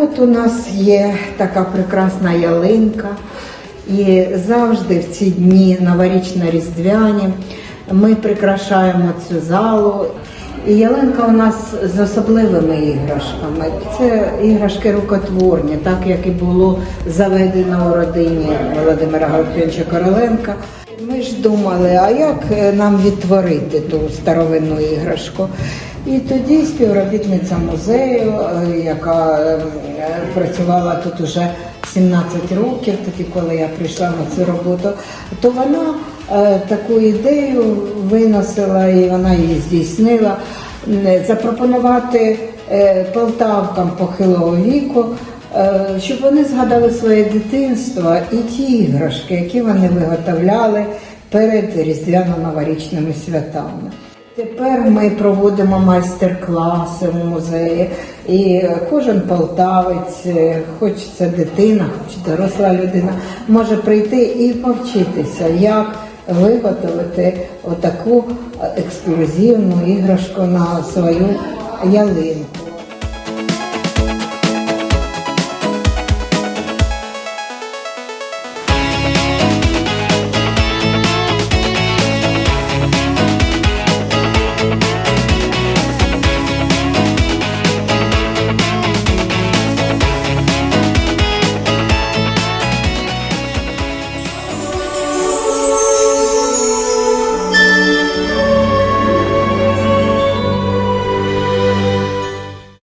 от у нас є така прекрасна ялинка, і завжди в ці дні новорічно-різдвяні ми прикрашаємо цю залу. І ялинка у нас з особливими іграшками. Це іграшки рукотворні, так як і було заведено у родині Володимира Галактійовича Короленка. Ми ж думали, а як е, нам відтворити ту старовинну іграшку? І тоді співробітниця музею, е, яка е, працювала тут уже 17 років, тоді коли я прийшла на цю роботу, то вона таку ідею виносила і вона її здійснила. Запропонувати полтавкам похилого віку, щоб вони згадали своє дитинство і ті іграшки, які вони виготовляли перед різдвяно-новорічними святами. Тепер ми проводимо майстер-класи в музеї, і кожен полтавець, е, хоч це дитина, хоч доросла людина, може прийти і повчитися, як виготовити отаку ексклюзивну іграшку на свою ялинку.